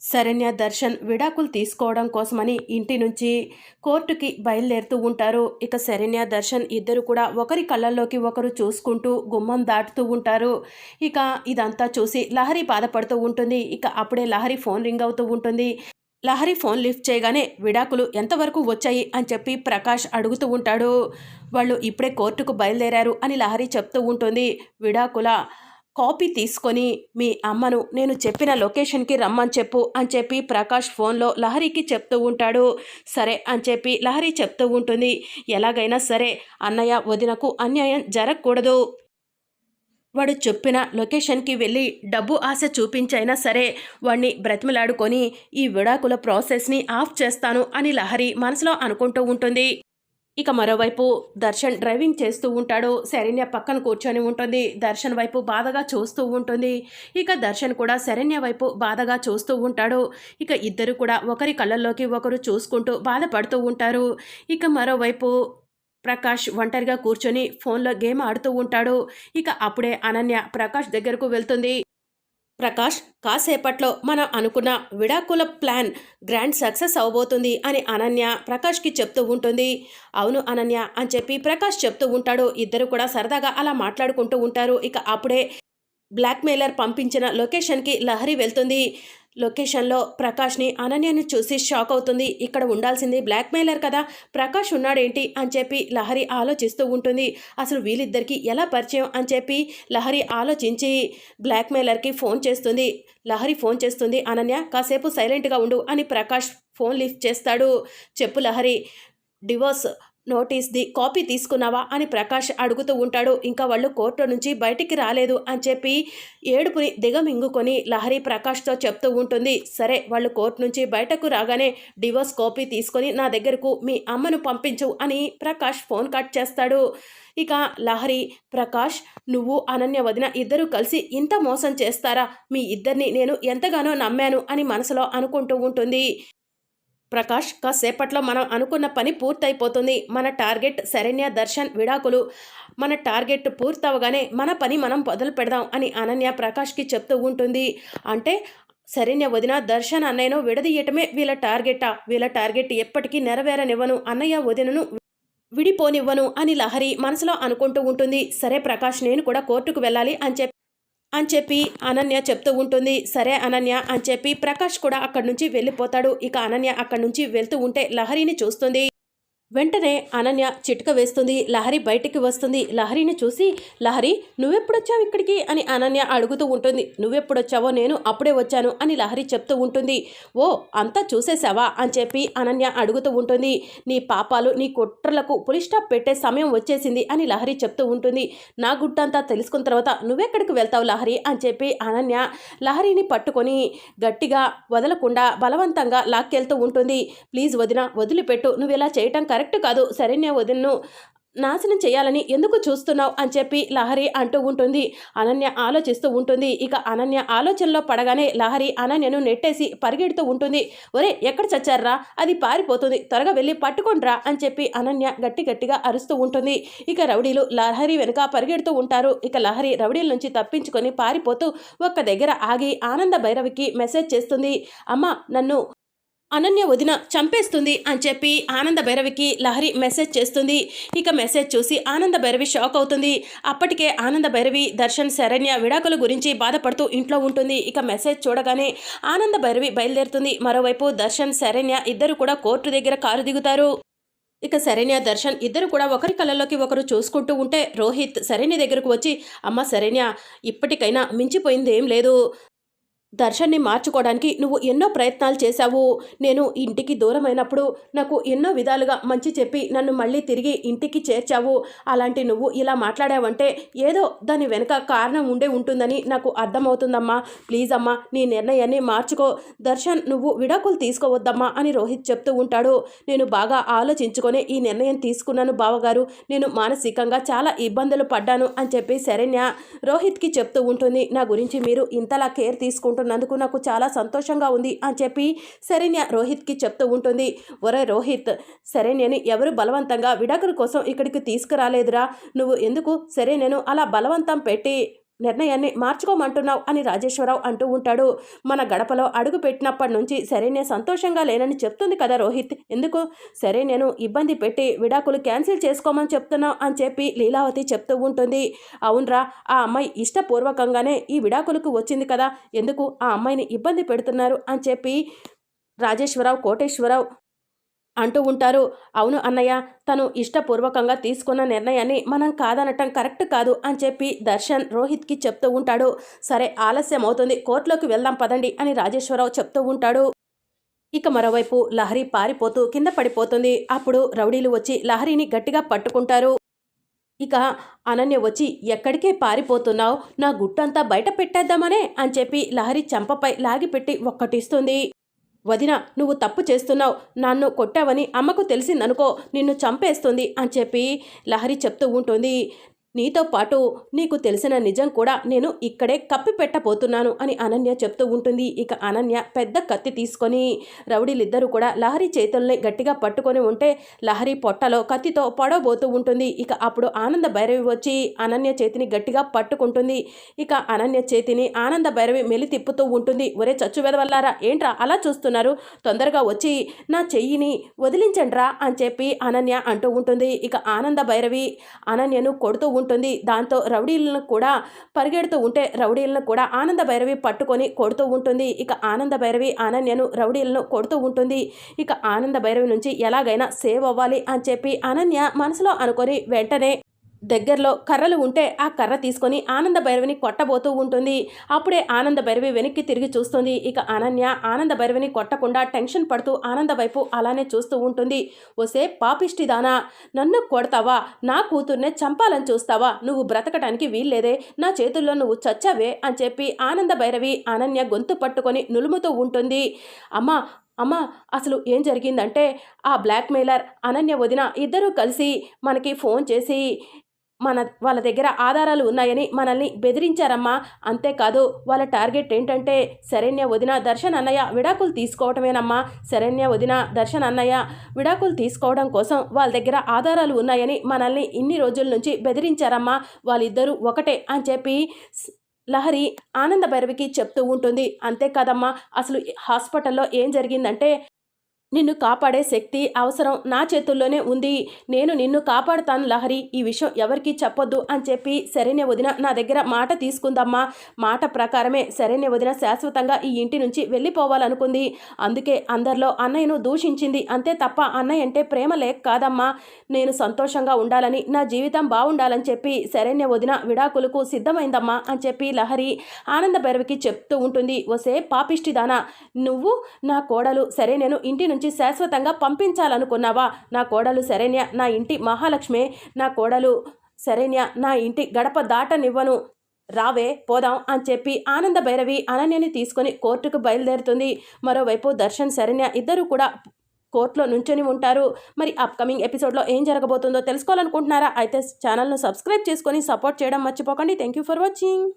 శరణ్య దర్శన్ విడాకులు తీసుకోవడం కోసమని ఇంటి నుంచి కోర్టుకి బయలుదేరుతూ ఉంటారు. ఇక శరణ్య దర్శన్ ఇద్దరు కూడా ఒకరి కళ్ళల్లోకి ఒకరు చూసుకుంటూ గుమ్మం దాటుతూ ఉంటారు. ఇక ఇదంతా చూసి లహరి బాధపడుతూ ఉంటుంది. ఇక అప్పుడే లహరి ఫోన్ రింగ్ అవుతూ ఉంటుంది. లహరి ఫోన్ లిఫ్ట్ చేయగానే విడాకులు ఎంతవరకు వచ్చాయి? అని చెప్పి ప్రకాష్ అడుగుతూ ఉంటాడు. వాళ్ళు ఇప్పుడే కోర్టుకు బయలుదేరారు అని లహరి చెప్తూ ఉంటుంది. విడాకుల కాపీ తీసుకొని మీ అమ్మను నేను చెప్పిన లొకేషన్కి రమ్మని చెప్పు అని చెప్పి ప్రకాష్ ఫోన్లో లహరికి చెప్తూ ఉంటాడు. సరే అని చెప్పి లహరి చెప్తూ ఉంటుంది. ఎలాగైనా సరే అన్నయ్య వదినకు అన్యాయం జరగకూడదు. వాడు చెప్పిన లొకేషన్కి వెళ్ళి డబ్బు ఆశ చూపించైనా సరే వాణ్ణి బ్రతిమలాడుకొని ఈ విడాకుల ప్రాసెస్ని ఆఫ్ చేస్తాను అని లహరి మనసులో అనుకుంటూ ఉంటుంది. ఇక మరోవైపు దర్శన్ డ్రైవింగ్ చేస్తూ ఉంటాడు. శరణ్య పక్కన కూర్చొని ఉంటుంది. దర్శన్ వైపు బాధగా చూస్తూ ఉంటుంది. ఇక దర్శన్ కూడా శరణ్య వైపు బాధగా చూస్తూ ఉంటాడు. ఇక ఇద్దరు కూడా ఒకరి కళ్ళల్లోకి ఒకరు చూసుకుంటూ బాధపడుతూ ఉంటారు. ఇక మరోవైపు ప్రకాష్ ఒంటరిగా కూర్చొని ఫోన్లో గేమ్ ఆడుతూ ఉంటాడు. ఇక అప్పుడే అనన్య ప్రకాష్ దగ్గరకు వెళ్తుంది. ప్రకాష్ కాసేపట్లో మనం అనుకున్న విడాకుల ప్లాన్ గ్రాండ్ సక్సెస్ అవబోతుంది అని అనన్య ప్రకాష్కి చెప్తూ ఉంటుంది. అవును అనన్య అని చెప్పి ప్రకాష్ చెప్తూ ఉంటాడు. ఇద్దరు కూడా సరదాగా అలా మాట్లాడుకుంటూ ఉంటారు. ఇక అప్పుడే బ్లాక్మెయిలర్ పంపించిన లొకేషన్కి లహరి వెళ్తుంది. లొకేషన్లో ప్రకాష్ని అనన్యని చూసి షాక్ అవుతుంది. ఇక్కడ ఉండాల్సింది బ్లాక్మెయిలర్ కదా. ప్రకాష్ ఉన్నాడేంటి అని చెప్పి లహరి ఆలోచిస్తూ ఉంటుంది. అసలు వీళ్ళిద్దరికీ ఎలా పరిచయం అని చెప్పి లహరి ఆలోచించి బ్లాక్మెయిలర్కి ఫోన్ చేస్తుంది. లహరి ఫోన్ చేస్తుంది అనన్య కాసేపు సైలెంట్గా ఉండు అని ప్రకాష్ ఫోన్ లిఫ్ట్ చేస్తాడు. చెప్పు లహరి డివోర్స్ నోటీస్ది కాపీ తీసుకున్నావా అని ప్రకాష్ అడుగుతూ ఉంటాడు. ఇంకా వాళ్ళు కోర్టు నుంచి బయటికి రాలేదు అని చెప్పి ఏడుపుని దిగమింగుకొని లహరి ప్రకాష్తో చెప్తూ ఉంటుంది. సరే వాళ్ళు కోర్టు నుంచి బయటకు రాగానే డివోర్స్ కాపీ తీసుకొని నా దగ్గరకు మీ అమ్మను పంపించు అని ప్రకాష్ ఫోన్ కట్ చేస్తాడు. ఇక లహరి ప్రకాష్ నువ్వు అనన్య వదిన ఇద్దరూ కలిసి ఇంత మోసం చేస్తారా? మీ ఇద్దరిని నేను ఎంతగానో నమ్మాను అని మనసులో అనుకుంటూ ఉంటుంది. ప్రకాష్ కాసేపట్లో మనం అనుకున్న పని పూర్తయిపోతుంది. మన టార్గెట్ శరణ్య దర్శన్ విడాకులు. మన టార్గెట్ పూర్తవగానే మన పని మనం మొదలు పెడదాం అని అనన్య ప్రకాష్కి చెప్తూ ఉంటుంది. అంటే శరణ్య వదిన దర్శన్ అన్నయ్యను విడదీయటమే వీళ్ళ టార్గెటా? వీళ్ళ టార్గెట్ ఎప్పటికీ నెరవేరనివ్వను. అన్నయ్య వదినను విడిపోనివ్వను అని లహరి మనసులో అనుకుంటూ ఉంటుంది. సరే ప్రకాష్ నేను కూడా కోర్టుకు వెళ్ళాలి అని చెప్పి అని చెప్పి అనన్య చెప్తూ ఉంటుంది. సరే అనన్య అని చెప్పి ప్రకాష్ కూడా అక్కడి నుంచి వెళ్ళిపోతాడు. ఇక అనన్య అక్కడి నుంచి వెళ్తూ ఉంటే లహరిని చూస్తుంది. వెంటనే అనన్య చిటుక వేస్తుంది. లహరి బయటికి వస్తుంది. లహరిని చూసి లహరి నువ్వెప్పుడొచ్చావు ఇక్కడికి? అని అనన్య అడుగుతూ ఉంటుంది. నువ్వెప్పుడొచ్చావో నేను అప్పుడే వచ్చాను అని లహరి చెప్తూ ఉంటుంది. ఓ అంతా చూసేసావా అని చెప్పి అనన్య అడుగుతూ ఉంటుంది. నీ పాపాలు నీ కుట్రలకు పులి స్టాప్ పెట్టే సమయం వచ్చేసింది అని లహరి చెప్తూ ఉంటుంది. నా గుట్టంతా తెలుసుకున్న తర్వాత నువ్వెక్కడికి వెళ్తావు లహరి? అని చెప్పి అనన్య లహరిని పట్టుకొని గట్టిగా వదలకుండా బలవంతంగా లాక్కెళ్తూ ఉంటుంది. ప్లీజ్ వదిన వదిలిపెట్టు. నువ్వు ఇలా చేయటం కరెక్ట్ కాదు. శరణ్య వదిన్ను నాశనం చేయాలని ఎందుకు చూస్తున్నావు? అని చెప్పి లహరి అంటూ ఉంటుంది. అనన్య ఆలోచిస్తూ ఉంటుంది. ఇక అనన్య ఆలోచనలో పడగానే లహరి అనన్యను నెట్టేసి పరిగెడుతూ ఉంటుంది. ఒరే ఎక్కడ చచ్చారా? అది పారిపోతుంది. త్వరగా వెళ్ళి పట్టుకుండ్రా అని చెప్పి అనన్య గట్టి గట్టిగా అరుస్తూ ఉంటుంది. ఇక రౌడీలు లహరి వెనుక పరిగెడుతూ ఉంటారు. ఇక లహరి రౌడీల నుంచి తప్పించుకొని పారిపోతూ ఒక్క దగ్గర ఆగి ఆనంద భైరవికి మెసేజ్ చేస్తుంది. అమ్మ నన్ను అనన్య వదిన చంపేస్తుంది అని చెప్పి ఆనంద భైరవికి లహరి మెసేజ్ చేస్తుంది. ఇక మెసేజ్ చూసి ఆనంద భైరవి షాక్ అవుతుంది. అప్పటికే ఆనంద భైరవి దర్శన్ శరణ్య విడాకుల గురించి బాధపడుతూ ఇంట్లో ఉంటుంది. ఇక మెసేజ్ చూడగానే ఆనంద భైరవి బయలుదేరుతుంది. మరోవైపు దర్శన్ శరణ్య ఇద్దరు కూడా కోర్టు దగ్గర కారు దిగుతారు. ఇక శరణ్య దర్శన్ ఇద్దరు కూడా ఒకరి కళ్ళలోకి ఒకరు చూసుకుంటూ ఉంటే రోహిత్ శరణ్య దగ్గరకు వచ్చి అమ్మ శరణ్య ఇప్పటికైనా మించిపోయింది ఏం లేదు. దర్శన్ని మార్చుకోవడానికి నువ్వు ఎన్నో ప్రయత్నాలు చేశావు. నేను ఇంటికి దూరమైనప్పుడు నాకు ఎన్నో విధాలుగా మంచి చెప్పి నన్ను మళ్ళీ తిరిగి ఇంటికి చేర్చావు. అలాంటి నువ్వు ఇలా మాట్లాడావంటే ఏదో దాని వెనుక కారణం ఉండే ఉంటుందని నాకు అర్థమవుతుందమ్మా. ప్లీజ్ అమ్మా నీ నిర్ణయాన్ని మార్చుకో. దర్శన్ నువ్వు విడాకులు తీసుకోవద్దమ్మా అని రోహిత్ చెప్తూ ఉంటాడు. నేను బాగా ఆలోచించుకొని ఈ నిర్ణయం తీసుకున్నాను బావగారు. నేను మానసికంగా చాలా ఇబ్బందులు పడ్డాను అని చెప్పి శరణ్య రోహిత్కి చెప్తూ ఉంటుంది. నా గురించి మీరు ఇంతలా కేర్ తీసుకుంటూ ఉంటున్నందుకు నాకు చాలా సంతోషంగా ఉంది అని చెప్పి శరణ్య రోహిత్కి చెప్తూ ఉంటుంది. ఒరే రోహిత్ శరణ్యని ఎవరు బలవంతంగా విడాకుల కోసం ఇక్కడికి తీసుకురాలేదురా. నువ్వు ఎందుకు శరణ్యను అలా బలవంతం పెట్టి నిర్ణయాన్ని మార్చుకోమంటున్నావు అని రాజేశ్వరరావు అంటూ ఉంటాడు. మన గడపలో అడుగు పెట్టినప్పటి నుంచి సరే నేను సంతోషంగా లేనని చెప్తుంది కదా రోహిత్. ఎందుకు? సరే నేను ఇబ్బంది పెట్టి విడాకులు క్యాన్సిల్ చేసుకోమని చెప్తున్నావు అని చెప్పి లీలావతి చెప్తూ ఉంటుంది. అవునరా ఆ అమ్మాయి ఇష్టపూర్వకంగానే ఈ విడాకులకు వచ్చింది కదా. ఎందుకు ఆ అమ్మాయిని ఇబ్బంది పెడుతున్నారు అని చెప్పి రాజేశ్వరరావు కోటేశ్వరరావు అంటూ ఉంటారు. అవును అన్నయ్య తను ఇష్టపూర్వకంగా తీసుకున్న నిర్ణయాన్ని మనం కాదనటం కరెక్ట్ కాదు అని చెప్పి దర్శన్ రోహిత్కి చెప్తూ ఉంటాడు. సరే ఆలస్యం అవుతుంది కోర్టులోకి వెళ్దాం పదండి అని రాజేశ్వరరావు చెప్తూ ఉంటాడు. ఇక మరోవైపు లహరి పారిపోతూ కింద పడిపోతుంది. అప్పుడు రౌడీలు వచ్చి లహరిని గట్టిగా పట్టుకుంటారు. ఇక అనన్య వచ్చి ఎక్కడికే పారిపోతున్నావు? నా గుట్టంతా బయట పెట్టేద్దామనే? అని చెప్పి లహరి చెంపపై లాగిపెట్టి ఒక్కటిస్తుంది. వదిన నువ్వు తప్పు చేస్తున్నావు. నన్ను కొట్టావని అమ్మకు తెలిసిందనుకో నిన్ను చంపేస్తుంది అని చెప్పి లహరి చెప్తూ ఉంటుంది. నీతో పాటు నీకు తెలిసిన నిజం కూడా నేను ఇక్కడే కప్పి పెట్టబోతున్నాను అని అనన్య చెప్తూ ఉంటుంది. ఇక అనన్య పెద్ద కత్తి తీసుకొని రౌడీలిద్దరూ కూడా లహరి చేతుల్ని గట్టిగా పట్టుకొని ఉంటే లహరి పొట్టలో కత్తితో పడబోతూ ఉంటుంది. ఇక అప్పుడు ఆనంద భైరవి వచ్చి అనన్య చేతిని గట్టిగా పట్టుకుంటుంది. ఇక అనన్య చేతిని ఆనంద భైరవి మెలి తిప్పుతూ ఉంటుంది. ఒరే చచ్చు వెదవల్లారా ఏంట్రా అలా చూస్తున్నారు? తొందరగా వచ్చి నా చెయ్యిని వదిలించండ్రా అని చెప్పి అనన్య అంటూ ఉంటుంది. ఇక ఆనంద భైరవి అనన్యను కొడుతూ ఉంటుంది. దాంతో రౌడీలను కూడా పరిగెడుతూ ఉంటే రౌడీలను కూడా ఆనంద భైరవి పట్టుకొని కొడుతూ ఉంటుంది. ఇక ఆనంద భైరవి అనన్యను రౌడీలను కొడుతూ ఉంటుంది. ఇక ఆనంద భైరవి నుంచి ఎలాగైనా సేవ్ అవ్వాలి అని చెప్పి అనన్య మనసులో అనుకొని వెంటనే దగ్గరలో కర్రలు ఉంటే ఆ కర్ర తీసుకొని ఆనంద భైరవిని కొట్టబోతూ ఉంటుంది. అప్పుడే ఆనంద భైరవి వెనక్కి తిరిగి చూస్తుంది. ఇక అనన్య ఆనంద భైరవిని కొట్టకుండా టెన్షన్ పడుతూ ఆనంద వైపు అలానే చూస్తూ ఉంటుంది. ఓసే పాపిష్టిదానా నన్ను కొడతావా? నా కూతుర్నే చంపాలని చూస్తావా? నువ్వు బ్రతకటానికి వీల్లేదే. నా చేతుల్లో నువ్వు చచ్చావే అని చెప్పి ఆనంద భైరవి అనన్య గొంతు పట్టుకొని నులుముతూ ఉంటుంది. అమ్మా అమ్మ అసలు ఏం జరిగిందంటే ఆ బ్లాక్మెయిలర్ అనన్య వదిన ఇద్దరూ కలిసి మనకి ఫోన్ చేసి మన వాళ్ళ దగ్గర ఆధారాలు ఉన్నాయని మనల్ని బెదిరించారమ్మా. అంతేకాదు వాళ్ళ టార్గెట్ ఏంటంటే శరణ్య వదిన దర్శన్ అన్నయ్య విడాకులు తీసుకోవటమేనమ్మా. శరణ్య వదిన దర్శన్ అన్నయ్య విడాకులు తీసుకోవడం కోసం వాళ్ళ దగ్గర ఆధారాలు ఉన్నాయని మనల్ని ఇన్ని రోజుల నుంచి బెదిరించారమ్మా. వాళ్ళిద్దరూ ఒకటే అని చెప్పి లహరి ఆనంద భైరవికి చెప్తూ ఉంటుంది. అంతేకాదమ్మా అసలు హాస్పిటల్లో ఏం జరిగిందంటే నిన్ను కాపాడే శక్తి అవసరం నా చేతుల్లోనే ఉంది. నేను నిన్ను కాపాడుతాను లహరి. ఈ విషయం ఎవరికీ చెప్పొద్దు అని చెప్పి శరణ్య వదిన నా దగ్గర మాట తీసుకుందమ్మా. మాట ప్రకారమే శరణ్య వదిన శాశ్వతంగా ఈ ఇంటి నుంచి వెళ్ళిపోవాలనుకుంది. అందుకే అందరిలో అన్నయ్యను దూషించింది. అంతే తప్ప అన్నయ్య అంటే ప్రేమ లేక కాదమ్మా. నేను సంతోషంగా ఉండాలని నా జీవితం బాగుండాలని చెప్పి శరణ్య వదిన విడాకులకు సిద్ధమైందమ్మా అని చెప్పి లహరి ఆనంద భైరవికి చెప్తూ ఉంటుంది. ఓసే పాపిష్టిదానా. నువ్వు నా కోడలు సరే నేను ఇంటి నుంచి నుంచి శాశ్వతంగా పంపించాలనుకున్నావా? నా కోడలు శరణ్య నా ఇంటి మహాలక్ష్మి నా కోడలు శరణ్య నా ఇంటి గడప దాటనివ్వను. రావే పోదాం అని చెప్పి ఆనంద భైరవి అనన్యని తీసుకొని కోర్టుకు బయలుదేరుతుంది. మరోవైపు దర్శన్ శరణ్య ఇద్దరు కూడా కోర్టులో నుంచొని ఉంటారు. మరి అప్కమింగ్ ఎపిసోడ్లో ఏం జరగబోతుందో తెలుసుకోవాలనుకుంటున్నారా? అయితే ఛానల్ను సబ్స్క్రైబ్ చేసుకొని సపోర్ట్ చేయడం మర్చిపోకండి. Thank you for watching